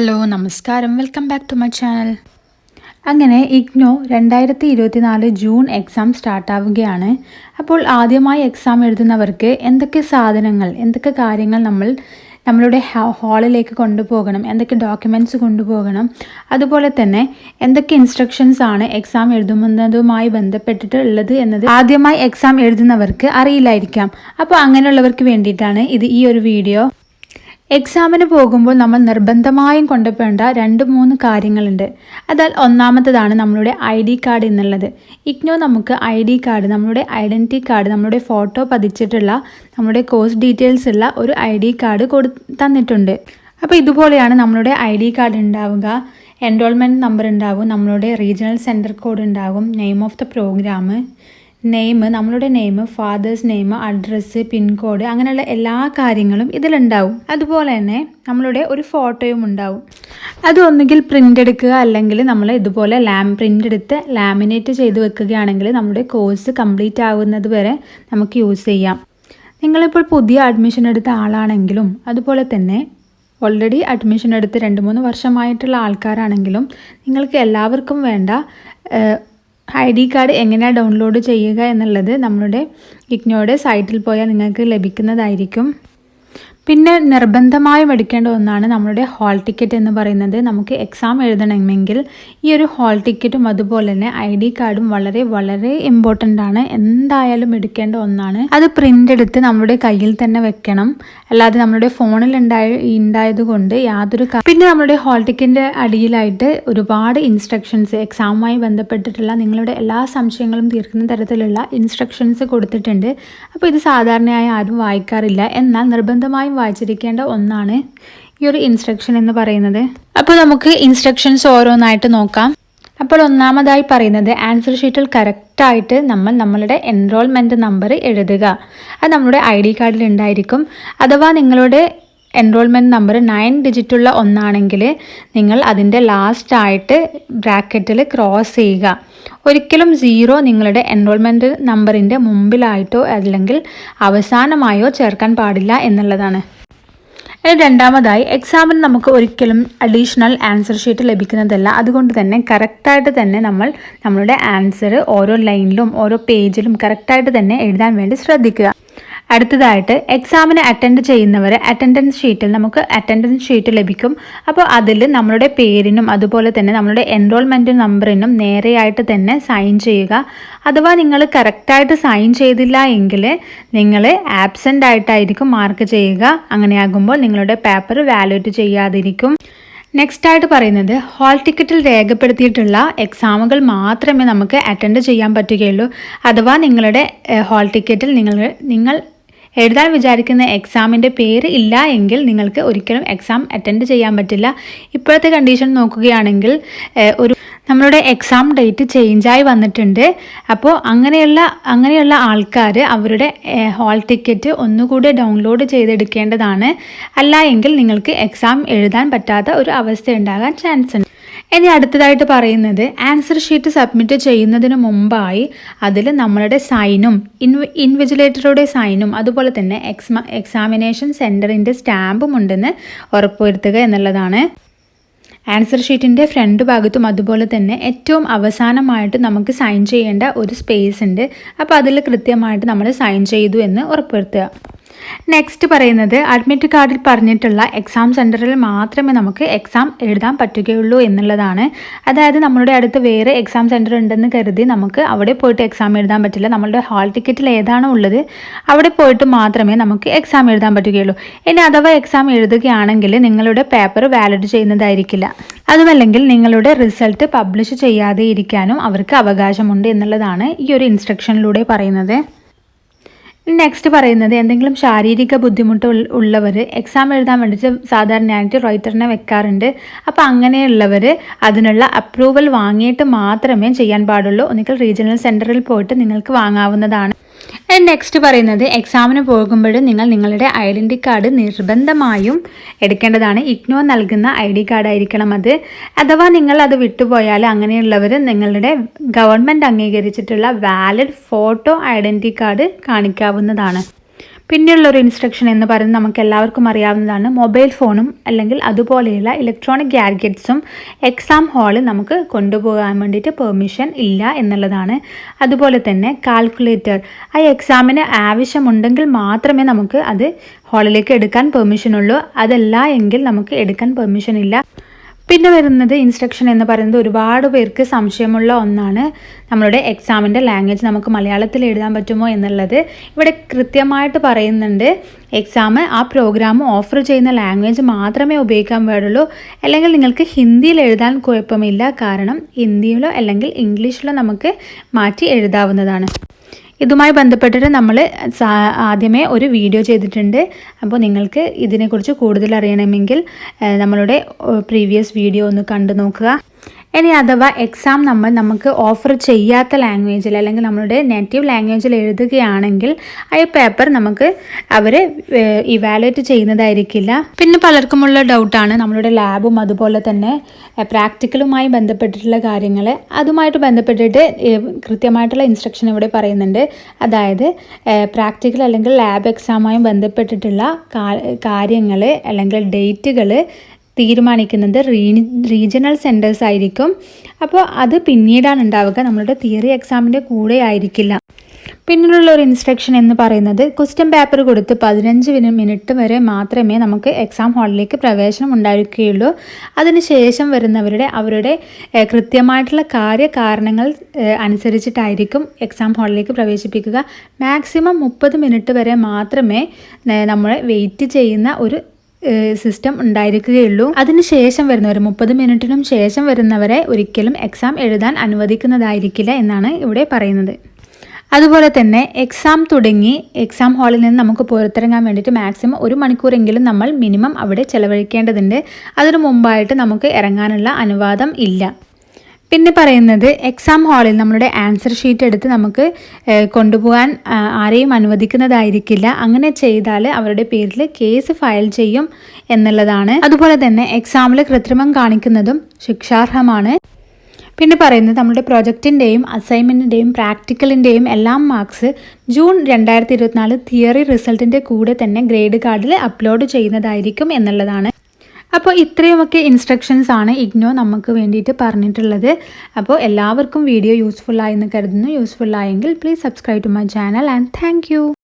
Hello നമസ്കാരം. Welcome back to my channel അങ്ങനെ IGNOU രണ്ടായിരത്തി ഇരുപത്തിനാല് ജൂൺ എക്സാം സ്റ്റാർട്ടാവുകയാണ് അപ്പോൾ ആദ്യമായി എക്സാം എഴുതുന്നവർക്ക് എന്തൊക്കെ സാധനങ്ങൾ എന്തൊക്കെ കാര്യങ്ങൾ നമ്മൾ നമ്മളുടെ ഹാളിലേക്ക് കൊണ്ടുപോകണം എന്തൊക്കെ ഡോക്യുമെന്റ്സ് കൊണ്ടുപോകണം അതുപോലെ തന്നെ എന്തൊക്കെ ഇൻസ്ട്രക്ഷൻസ് ആണ് എക്സാം എഴുതുന്നതുമായി ബന്ധപ്പെട്ടിട്ട് ഉള്ളത് എന്നത് ആദ്യമായി എക്സാം എഴുതുന്നവർക്ക് അറിയില്ലായിരിക്കാം. അപ്പോൾ അങ്ങനെയുള്ളവർക്ക് വേണ്ടിയിട്ടാണ് ഇത് ഈ ഒരു വീഡിയോ എക്സാമിന് പോകുമ്പോൾ നമ്മൾ നിർബന്ധമായും കൊണ്ടുപോകേണ്ട രണ്ട് മൂന്ന് കാര്യങ്ങളുണ്ട്. അതാൽ ഒന്നാമത്തതാണ് നമ്മളുടെ ഐ ഡി കാർഡ് എന്നുള്ളത്. ഇഗ്നോ നമുക്ക് ഐ ഡി കാർഡ് നമ്മുടെ ഐഡന്റി കാർഡ് നമ്മുടെ ഫോട്ടോ പതിച്ചിട്ടുള്ള നമ്മുടെ കോഴ്സ് ഡീറ്റെയിൽസ് ഉള്ള ഒരു ഐ ഡി കാർഡ് കൊടു തന്നിട്ടുണ്ട്. അപ്പോൾ ഇതുപോലെയാണ് നമ്മളുടെ ഐ ഡി കാർഡ് ഉണ്ടാവുക. എൻറോൾമെന്റ് നമ്പർ ഉണ്ടാവും നമ്മളുടെ റീജിയണൽ സെന്റർ കോഡ് ഉണ്ടാകും name of the programme name നമ്മളുടെ name father's name address pincode അങ്ങനെയുള്ള എല്ലാ കാര്യങ്ങളും ഇതിലുണ്ടാവും. അതുപോലെ തന്നെ നമ്മളുടെ ഒരു ഫോട്ടോയും ഉണ്ടാവും. അത് ഒന്നുകിൽ പ്രിന്റ് എടുക്കുക അല്ലെങ്കിൽ നമ്മൾ ഇതുപോലെ ലാം പ്രിന്റ് എടുത്ത് ലാമിനേറ്റ് ചെയ്ത് വെക്കുകയാണെങ്കിൽ നമ്മുടെ കോഴ്സ് കംപ്ലീറ്റ് ആകുന്നത് വരെ നമുക്ക് യൂസ് ചെയ്യാം. നിങ്ങളിപ്പോൾ പുതിയ അഡ്മിഷൻ എടുത്ത ആളാണെങ്കിലും അതുപോലെ തന്നെ ഓൾറെഡി അഡ്മിഷൻ എടുത്ത് രണ്ട് മൂന്ന് വർഷമായിട്ടുള്ള ആൾക്കാരാണെങ്കിലും നിങ്ങൾക്ക് എല്ലാവർക്കും വേണ്ട ഐ ഡി കാർഡ് എങ്ങനെയാണ് ഡൗൺലോഡ് ചെയ്യുക എന്നുള്ളത് നമ്മളുടെ ഇഗ്നോയുടെ സൈറ്റിൽ പോയാൽ നിങ്ങൾക്ക് ലഭിക്കുന്നതായിരിക്കും. പിന്നെ നിർബന്ധമായും എടുക്കേണ്ട ഒന്നാണ് നമ്മളുടെ ഹാൾ ടിക്കറ്റ് എന്ന് പറയുന്നത്. നമുക്ക് എക്സാം എഴുതണമെങ്കിൽ ഈ ഒരു ഹാൾ ടിക്കറ്റും അതുപോലെ തന്നെ ഐ ഡി കാർഡും വളരെ വളരെ ഇമ്പോർട്ടന്റ് ആണ്. എന്തായാലും എടുക്കേണ്ട ഒന്നാണ്. അത് പ്രിന്റ് എടുത്ത് നമ്മുടെ കയ്യിൽ തന്നെ വെക്കണം. അല്ലാതെ നമ്മുടെ ഫോണിൽ ഉണ്ടായ ഉണ്ടായത് കൊണ്ട് യാതൊരു പിന്നെ നമ്മുടെ ഹാൾ ടിക്കറ്റിന്റെ അടിയിലായിട്ട് ഒരുപാട് ഇൻസ്ട്രക്ഷൻസ് എക്സാമുമായി ബന്ധപ്പെട്ടിട്ടുള്ള നിങ്ങളുടെ എല്ലാ സംശയങ്ങളും തീർക്കുന്ന തരത്തിലുള്ള ഇൻസ്ട്രക്ഷൻസ് കൊടുത്തിട്ടുണ്ട്. അപ്പോൾ ഇത് സാധാരണയായി ആരും വായിക്കാറില്ല. എന്നാൽ നിർബന്ധമായും വായിച്ചിരിക്കേണ്ട ഒന്നാണ് ഈ ഒരു ഇൻസ്ട്രക്ഷൻ എന്ന് പറയുന്നത്. അപ്പോൾ നമുക്ക് ഇൻസ്ട്രക്ഷൻസ് ഓരോന്നായിട്ട് നോക്കാം. അപ്പോൾ ഒന്നാമതായി പറയുന്നത് ആൻസർ ഷീറ്റിൽ കറക്റ്റായിട്ട് നമ്മൾ നമ്മളുടെ എൻറോൾമെന്റ് നമ്പർ എഴുതുക. അത് നമ്മുടെ ഐ ഡി കാർഡിൽ ഉണ്ടായിരിക്കും. അഥവാ നിങ്ങളുടെ എൻറോൾമെന്റ് നമ്പർ നയൻ ഡിജിറ്റുള്ള ഒന്നാണെങ്കിൽ നിങ്ങൾ അതിന്റെ ലാസ്റ്റ് ആയിട്ട് ബ്രാക്കറ്റിൽ ക്രോസ് ചെയ്യുക. ഒരിക്കലും സീറോ നിങ്ങളുടെ എൻറോൾമെന്റ് നമ്പറിന്റെ മുമ്പിലായിട്ടോ അല്ലെങ്കിൽ അവസാനമായോ ചേർക്കാൻ പാടില്ല എന്നുള്ളതാണ്. രണ്ടാമതായി എക്സാമിന് നമുക്ക് ഒരിക്കലും അഡീഷണൽ ആൻസർ ഷീറ്റ് ലഭിക്കുന്നതല്ല. അതുകൊണ്ട് തന്നെ കറക്റ്റായിട്ട് തന്നെ നമ്മൾ നമ്മളുടെ ആൻസർ ഓരോ ലൈനിലും ഓരോ പേജിലും കറക്റ്റായിട്ട് തന്നെ എഴുതാൻ വേണ്ടി ശ്രദ്ധിക്കുക. അടുത്തതായിട്ട് എക്സാമിന് അറ്റൻഡ് ചെയ്യുന്നവർ അറ്റൻഡൻസ് ഷീറ്റിൽ നമുക്ക് അറ്റൻഡൻസ് ഷീറ്റ് ലഭിക്കും. അപ്പോൾ അതിൽ നമ്മളുടെ പേരിനും അതുപോലെ തന്നെ നമ്മളുടെ എൻറോൾമെന്റ് നമ്പറിനും നേരെയായിട്ട് തന്നെ സൈൻ ചെയ്യുക. അഥവാ നിങ്ങൾ കറക്റ്റായിട്ട് സൈൻ ചെയ്തില്ല എങ്കിൽ നിങ്ങൾ ആബ്സെന്റ് ആയിട്ടായിരിക്കും മാർക്ക് ചെയ്യുക. അങ്ങനെയാകുമ്പോൾ നിങ്ങളുടെ പേപ്പർ വാലുവേറ്റ് ചെയ്യാതിരിക്കും. നെക്സ്റ്റ് ആയിട്ട് പറയുന്നത് ഹാൾ ടിക്കറ്റിൽ രേഖപ്പെടുത്തിയിട്ടുള്ള എക്സാമുകൾ മാത്രമേ നമുക്ക് അറ്റൻഡ് ചെയ്യാൻ പറ്റുകയുള്ളൂ. അഥവാ നിങ്ങളുടെ ഹാൾ ടിക്കറ്റിൽ നിങ്ങൾ നിങ്ങൾ എഴുതാൻ വിചാരിക്കുന്ന എക്സാമിന്റെ പേര് ഇല്ല എങ്കിൽ നിങ്ങൾക്ക് ഒരിക്കലും എക്സാം അറ്റൻഡ് ചെയ്യാൻ പറ്റില്ല. ഇപ്പോഴത്തെ കണ്ടീഷൻ നോക്കുകയാണെങ്കിൽ ഒരു നമ്മളുടെ എക്സാം ഡേറ്റ് ചേഞ്ചായി വന്നിട്ടുണ്ട്. അപ്പോൾ അങ്ങനെയുള്ള അങ്ങനെയുള്ള ആൾക്കാർ അവരുടെ ഹാൾ ടിക്കറ്റ് ഒന്നുകൂടി ഡൗൺലോഡ് ചെയ്തെടുക്കേണ്ടതാണ്. അല്ല എങ്കിൽ നിങ്ങൾക്ക് എക്സാം എഴുതാൻ പറ്റാത്ത ഒരു അവസ്ഥ ഉണ്ടാകാൻ ചാൻസ് ഉണ്ട്. ഇനി അടുത്തതായിട്ട് പറയുന്നത് ആൻസർ ഷീറ്റ് സബ്മിറ്റ് ചെയ്യുന്നതിന് മുമ്പായി അതിൽ നമ്മളുടെ സൈനും ഇൻവ ഇൻവിജിലേറ്ററുടെ സൈനും അതുപോലെ തന്നെ എക്സ്മ എക്സാമിനേഷൻ സെന്ററിന്റെ സ്റ്റാമ്പും ഉണ്ടെന്ന് ഉറപ്പുവരുത്തുക എന്നുള്ളതാണ്. ആൻസർ ഷീറ്റിന്റെ ഫ്രണ്ട് ഭാഗത്തും അതുപോലെ തന്നെ ഏറ്റവും അവസാനമായിട്ട് നമുക്ക് സൈൻ ചെയ്യേണ്ട ഒരു സ്പേസ് ഉണ്ട്. അപ്പോൾ അതിൽ കൃത്യമായിട്ട് നമ്മൾ സൈൻ ചെയ്തു എന്ന് ഉറപ്പുവരുത്തുക. നെക്സ്റ്റ് പറയുന്നത് അഡ്മിറ്റ് കാർഡിൽ പറഞ്ഞിട്ടുള്ള എക്സാം സെന്ററിൽ മാത്രമേ നമുക്ക് എക്സാം എഴുതാൻ പറ്റുകയുള്ളൂ എന്നുള്ളതാണ്. അതായത് നമ്മളുടെ അടുത്ത് വേറെ എക്സാം സെന്റർ ഉണ്ടെന്ന് കരുതി നമുക്ക് അവിടെ പോയിട്ട് എക്സാം എഴുതാൻ പറ്റില്ല. നമ്മളുടെ ഹാൾ ടിക്കറ്റിൽ ഏതാണോ ഉള്ളത് അവിടെ പോയിട്ട് മാത്രമേ നമുക്ക് എക്സാം എഴുതാൻ പറ്റുകയുള്ളൂ. ഇനി അഥവാ എക്സാം എഴുതുകയാണെങ്കിൽ നിങ്ങളുടെ പേപ്പർ വാലിഡ് ചെയ്യുന്നതായിരിക്കില്ല. അതുമല്ലെങ്കിൽ നിങ്ങളുടെ റിസൾട്ട് പബ്ലിഷ് ചെയ്യാതെ ഇരിക്കാനും അവർക്ക് അവകാശമുണ്ട് എന്നുള്ളതാണ് ഈ ഒരു ഇൻസ്ട്രക്ഷനിലൂടെ പറയുന്നത്. നെക്സ്റ്റ് പറയുന്നത് എന്തെങ്കിലും ശാരീരിക ബുദ്ധിമുട്ട് ഉള്ളവർ എക്സാം എഴുതാൻ വേണ്ടിയിട്ട് സാധാരണയായിട്ട് റൈറ്ററിനെ വെക്കാറുണ്ട്. അപ്പോൾ അങ്ങനെയുള്ളവർ അതിനുള്ള അപ്രൂവൽ വാങ്ങിയിട്ട് മാത്രമേ ചെയ്യാൻ പാടുള്ളൂ. ഒന്നിക്കൽ റീജിയണൽ സെന്ററിൽ പോയിട്ട് നിങ്ങൾക്ക് വാങ്ങാവുന്നതാണ്. നെക്സ്റ്റ് പറയുന്നത് എക്സാമിന് പോകുമ്പോഴും നിങ്ങൾ നിങ്ങളുടെ ഐഡന്റി കാർഡ് നിർബന്ധമായും എടുക്കേണ്ടതാണ്. ഇഗ്നോ നൽകുന്ന ഐ ഡി കാർഡായിരിക്കണം അത്. അഥവാ നിങ്ങൾ അത് വിട്ടുപോയാൽ അങ്ങനെയുള്ളവർ നിങ്ങളുടെ ഗവൺമെന്റ് അംഗീകരിച്ചിട്ടുള്ള വാലിഡ് ഫോട്ടോ ഐഡന്റി കാർഡ് കാണിക്കാവുന്നതാണ്. പിന്നെയുള്ള ഒരു ഇൻസ്ട്രക്ഷൻ എന്ന് പറയുന്നത് നമുക്ക് എല്ലാവർക്കും അറിയാവുന്നതാണ് മൊബൈൽ ഫോണും അല്ലെങ്കിൽ അതുപോലെയുള്ള ഇലക്ട്രോണിക് ഗാഡ്ഗറ്റ്സും എക്സാം ഹാളിൽ നമുക്ക് കൊണ്ടുപോകാൻ വേണ്ടിയിട്ട് പെർമിഷൻ ഇല്ല എന്നുള്ളതാണ്. അതുപോലെ തന്നെ കാൽക്കുലേറ്റർ ആ എക്സാമിന് ആവശ്യമുണ്ടെങ്കിൽ മാത്രമേ നമുക്ക് അത് ഹാളിലേക്ക് എടുക്കാൻ പെർമിഷൻ ഉള്ളൂ. അതല്ല എങ്കിൽ നമുക്ക് എടുക്കാൻ പെർമിഷൻ ഇല്ല. പിന്നെ വരുന്നത് ഇൻസ്ട്രക്ഷൻ എന്ന് പറയുന്നത് ഒരുപാട് പേർക്ക് സംശയമുള്ള ഒന്നാണ് നമ്മളുടെ എക്സാമിന്റെ ലാംഗ്വേജ് നമുക്ക് മലയാളത്തിൽ എഴുതാൻ പറ്റുമോ എന്നുള്ളത്. ഇവിടെ കൃത്യമായിട്ട് പറയുന്നുണ്ട് എക്സാം ആ പ്രോഗ്രാം ഓഫർ ചെയ്യുന്ന ലാംഗ്വേജ് മാത്രമേ ഉപയോഗിക്കാൻ പാടുള്ളൂ. അല്ലെങ്കിൽ നിങ്ങൾക്ക് ഹിന്ദിയിൽ എഴുതാൻ കുഴപ്പമില്ല. കാരണം ഹിന്ദിയിലോ അല്ലെങ്കിൽ ഇംഗ്ലീഷിലോ നമുക്ക് മാറ്റി എഴുതാവുന്നതാണ്. ഇതുമായി ബന്ധപ്പെട്ടിട്ട് നമ്മൾ ആദ്യമേ ഒരു വീഡിയോ ചെയ്തിട്ടുണ്ട്. അപ്പോൾ നിങ്ങൾക്ക് ഇതിനെക്കുറിച്ച് കൂടുതൽ അറിയണമെങ്കിൽ നമ്മളുടെ പ്രീവിയസ് വീഡിയോ ഒന്ന് കണ്ടു നോക്കുക. ഇനി അഥവാ എക്സാം നമ്മൾ നമുക്ക് ഓഫർ ചെയ്യാത്ത ലാംഗ്വേജിൽ അല്ലെങ്കിൽ നമ്മളുടെ നേറ്റീവ് ലാംഗ്വേജിൽ എഴുതുകയാണെങ്കിൽ ആ പേപ്പർ നമുക്ക് അവർ ഇവാലുവേറ്റ് ചെയ്യുന്നതായിരിക്കില്ല. പിന്നെ പലർക്കുമുള്ള ഡൗട്ടാണ് നമ്മളുടെ ലാബും അതുപോലെ തന്നെ പ്രാക്ടിക്കലുമായി ബന്ധപ്പെട്ടിട്ടുള്ള കാര്യങ്ങൾ അതുമായിട്ട് ബന്ധപ്പെട്ടിട്ട് കൃത്യമായിട്ടുള്ള ഇൻസ്ട്രക്ഷൻ ഇവിടെ പറയുന്നുണ്ട്. അതായത് പ്രാക്ടിക്കൽ അല്ലെങ്കിൽ ലാബ് എക്സാമുമായി ബന്ധപ്പെട്ടിട്ടുള്ള കാര്യങ്ങൾ അല്ലെങ്കിൽ ഡേറ്റുകൾ തീരുമാനിക്കുന്നത് റീജിയണൽ സെന്റേഴ്സ് ആയിരിക്കും. അപ്പോൾ അത് പിന്നീടാണ് ഉണ്ടാവുക. നമ്മളുടെ തിയറി എക്സാമിന്റെ കൂടെ ആയിരിക്കില്ല. പിന്നിലുള്ള ഒരു ഇൻസ്ട്രക്ഷൻ എന്ന് പറയുന്നത് ക്വസ്റ്റ്യൻ പേപ്പർ കൊടുത്ത് പതിനഞ്ച് മിനിറ്റ് വരെ മാത്രമേ നമുക്ക് എക്സാം ഹാളിലേക്ക് പ്രവേശനം ഉണ്ടായിരിക്കുകയുള്ളൂ. അതിനുശേഷം വരുന്നവരുടെ അവരുടെ കൃത്യമായിട്ടുള്ള കാര്യകാരണങ്ങൾ അനുസരിച്ചിട്ടായിരിക്കും എക്സാം ഹാളിലേക്ക് പ്രവേശിപ്പിക്കുക. മാക്സിമം മുപ്പത് മിനിറ്റ് വരെ മാത്രമേ നമ്മൾ വെയിറ്റ് ചെയ്യുന്ന ഒരു സിസ്റ്റം ഉണ്ടായിരിക്കുകയുള്ളൂ. അതിനുശേഷം വരുന്നവർ മുപ്പത് മിനിറ്റിനും ശേഷം വരുന്നവരെ ഒരിക്കലും എക്സാം എഴുതാൻ അനുവദിക്കുന്നതായിരിക്കില്ല എന്നാണ് ഇവിടെ പറയുന്നത്. അതുപോലെ തന്നെ എക്സാം തുടങ്ങി എക്സാം ഹാളിൽ നിന്ന് നമുക്ക് പുറത്തിറങ്ങാൻ വേണ്ടിയിട്ട് മാക്സിമം ഒരു മണിക്കൂറെങ്കിലും നമ്മൾ മിനിമം അവിടെ ചിലവഴിക്കേണ്ടതുണ്ട്. അതിനു മുമ്പായിട്ട് നമുക്ക് ഇറങ്ങാനുള്ള അനുവാദം ഇല്ല. പിന്നെ പറയുന്നത് എക്സാം ഹാളിൽ നമ്മളുടെ ആൻസർ ഷീറ്റ് എടുത്ത് നമുക്ക് കൊണ്ടുപോകാൻ ആരെയും അനുവദിക്കുന്നതായിരിക്കില്ല. അങ്ങനെ ചെയ്താൽ അവരുടെ പേരിൽ കേസ് ഫയൽ ചെയ്യും എന്നുള്ളതാണ്. അതുപോലെ തന്നെ എക്സാമിൽ കൃത്രിമം കാണിക്കുന്നതും ശിക്ഷാർഹമാണ്. പിന്നെ പറയുന്നത് നമ്മുടെ പ്രൊജക്റ്റിന്റെയും അസൈൻമെന്റിന്റെയും പ്രാക്ടിക്കലിന്റെയും എല്ലാം മാർക്സ് ജൂൺ രണ്ടായിരത്തി ഇരുപത്തിനാല് തിയറി റിസൾട്ടിന്റെ കൂടെ തന്നെ ഗ്രേഡ് കാർഡിൽ അപ്ലോഡ് ചെയ്യുന്നതായിരിക്കും എന്നുള്ളതാണ്. അപ്പോൾ ഇത്രയുമൊക്കെ ഇൻസ്ട്രക്ഷൻസ് ആണ് ഇഗ്നോ നമുക്ക് വേണ്ടിയിട്ട് പറഞ്ഞിട്ടുള്ളത്. അപ്പോൾ എല്ലാവർക്കും വീഡിയോ യൂസ്ഫുൾ ആയെന്ന് കരുതുന്നു. യൂസ്ഫുൾ ആയെങ്കിൽ please subscribe to my channel and thank